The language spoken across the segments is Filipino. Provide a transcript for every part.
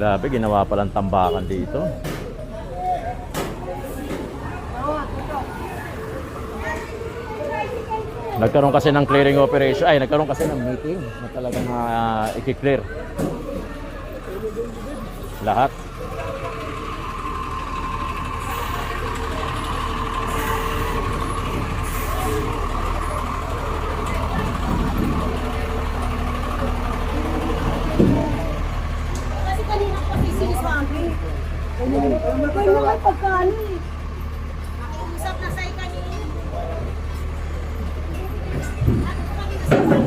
Grabe, ginawa palang tambakan dito. Nagkaroon kasi ng clearing operation, ay nagkaroon kasi ng meeting na talagang uh, i-clear. Lahat. Ano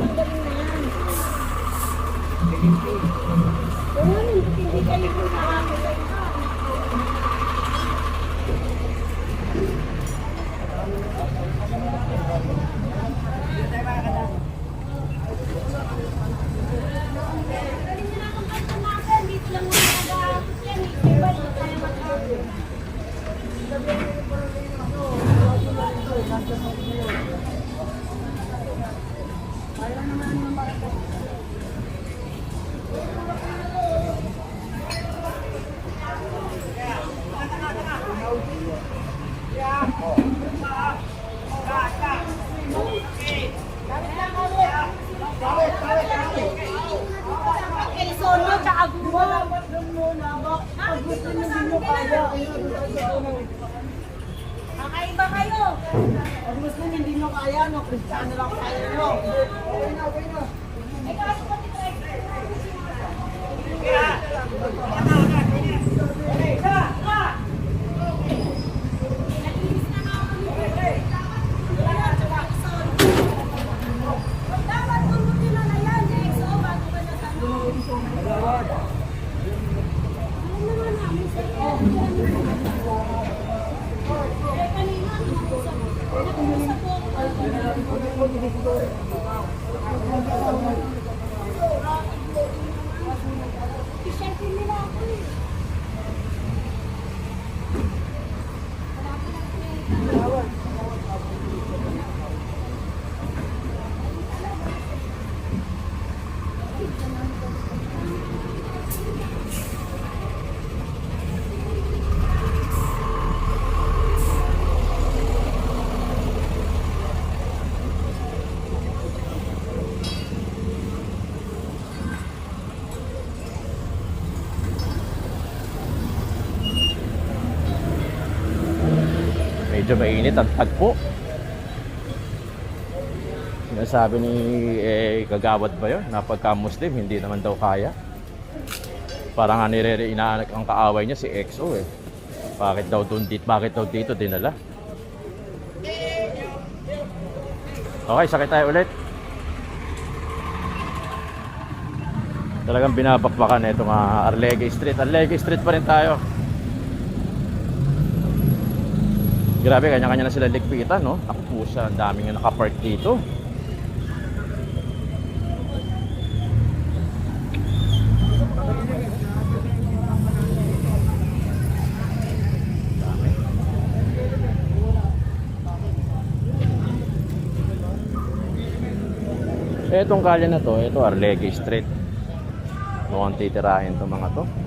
ko Kakaiba kayo. Pag Muslim hindi nyo kaya, no? Kristiyano lang kaya nyo. Okay na, okay na. Ay, kaso pati try. Nalinis na nga ako nito. Wala, tsaka Quezon. Dapat tumutin na na yan, XO, bago ka natanong. Ano naman namin sa'yo? Eh, kanina, nag-usap. Nag-usap po ako. Official din nila ako eh. Medyo mainit ang tagpo. Sinasabi ni eh, Kagawad ba yun? Na pagka Muslim, hindi naman daw kaya. Parang nga nire inaanak ang kaaway niya si EXO eh. Bakit daw doon dito, bakit daw dito dinala? Okay, sakit tayo ulit. Talagang binabakbakan itong uh, Arlege Street. Arlege Street pa rin tayo. Grabe, kanya-kanya na sila ligpitan, no? Ako pusa, ang daming nga nakapark dito. Etong kalye na to, ito Arlege Street. Mukhang titirahin to mga to.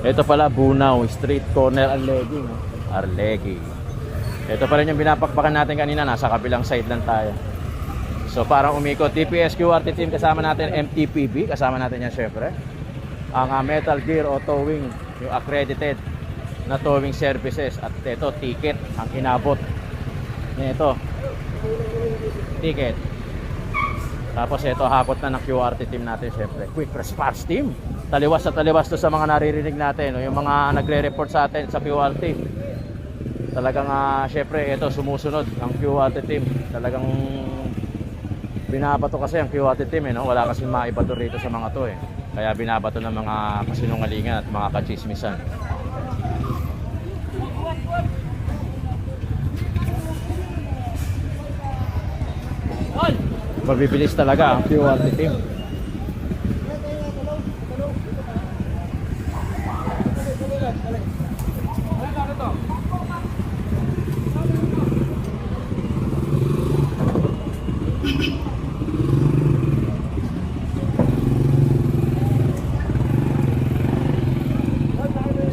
Ito pala Bunaw, street corner Arlegi. no? Arlegi. Ito pa rin yung binapakpakan natin kanina, nasa kabilang side lang tayo. So parang umikot, TPS QRT team kasama natin, MTPB, kasama natin yan syempre. Ang ah, Metal Gear o Towing, yung accredited na towing services. At ito, ticket, ang inabot. Ito, ticket. Tapos ito, hakot na ng QRT team natin syempre. Quick response team. Taliwas sa taliwas to sa mga naririnig natin. No? Yung mga nagre-report sa atin sa QRT. Talagang uh, syempre ito sumusunod ang QRT team. Talagang binabato kasi ang QRT team eh, no? Wala kasi maibato rito sa mga to eh. Kaya binabato ng mga kasinungalingan at mga kachismisan. Mabibilis talaga ang QRT team.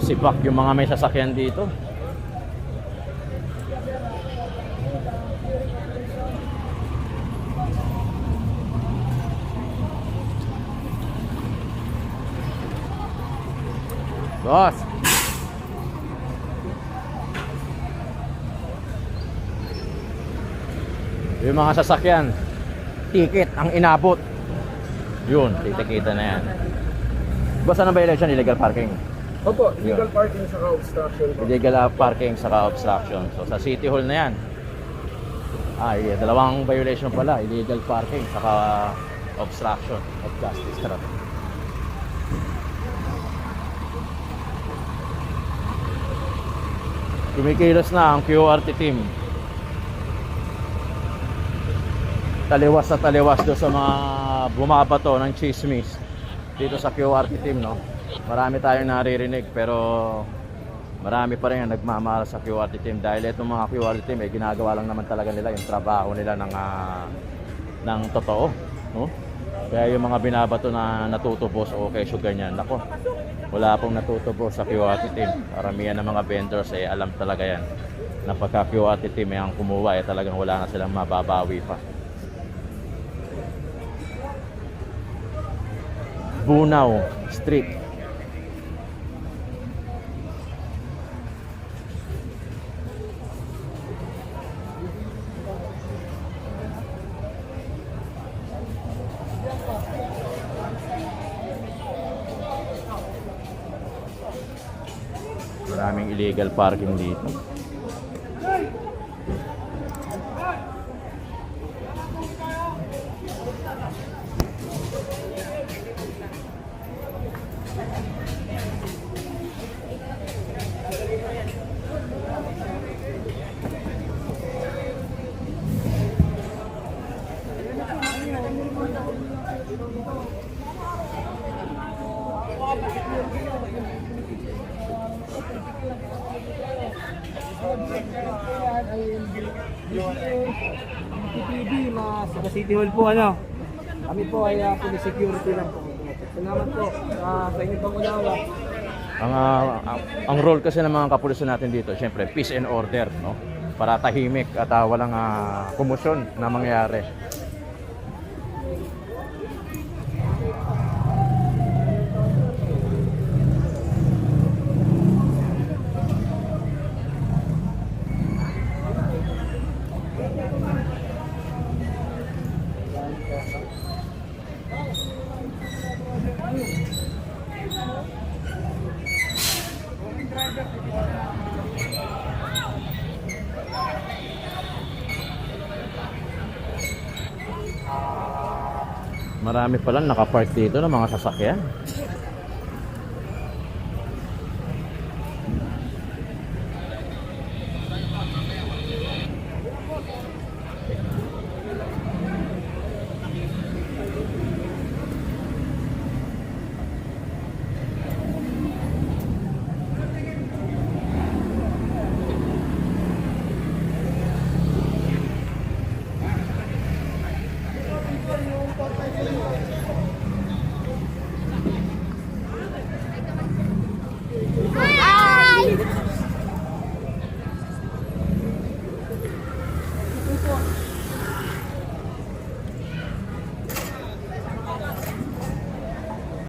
Sipak yung mga may sasakyan dito. Boss. Yung mga sasakyan, ticket ang inabot. Yun, titikita na yan. Boss, anong violation? Illegal parking. Opo, legal parking sa obstruction po. Illegal uh, parking saka obstruction. So sa City Hall na yan. Ah, yeah, dalawang violation pala. Illegal parking saka obstruction of justice traffic. Kumikilos na ang QRT team. Taliwas sa taliwas do sa mga bumabato ng chismis dito sa QRT team, no? Marami tayong naririnig pero marami pa rin ang nagmamahal sa QRT team dahil itong mga QRT team eh ginagawa lang naman talaga nila yung trabaho nila ng ah, ng totoo, no? Kaya yung mga binabato na natutubos o kesyo ganyan, nako. Wala pong natutubos sa QRT team. Karamihan ng mga vendors eh alam talaga yan na pagka QRT team eh ang kumuha eh talagang wala na silang mababawi pa. Bunaw Street. Maraming illegal parking dito. Sa City Hall po ano. Kami po ay uh, police security lang po. Salamat po ah, sa inyong pangunawa. Ang, ah, ang, ang role kasi ng mga kapulisan natin dito, syempre, peace and order, no? Para tahimik at ah, walang ah, kumusyon na mangyari. Marami pala nakapark dito ng mga sasakyan.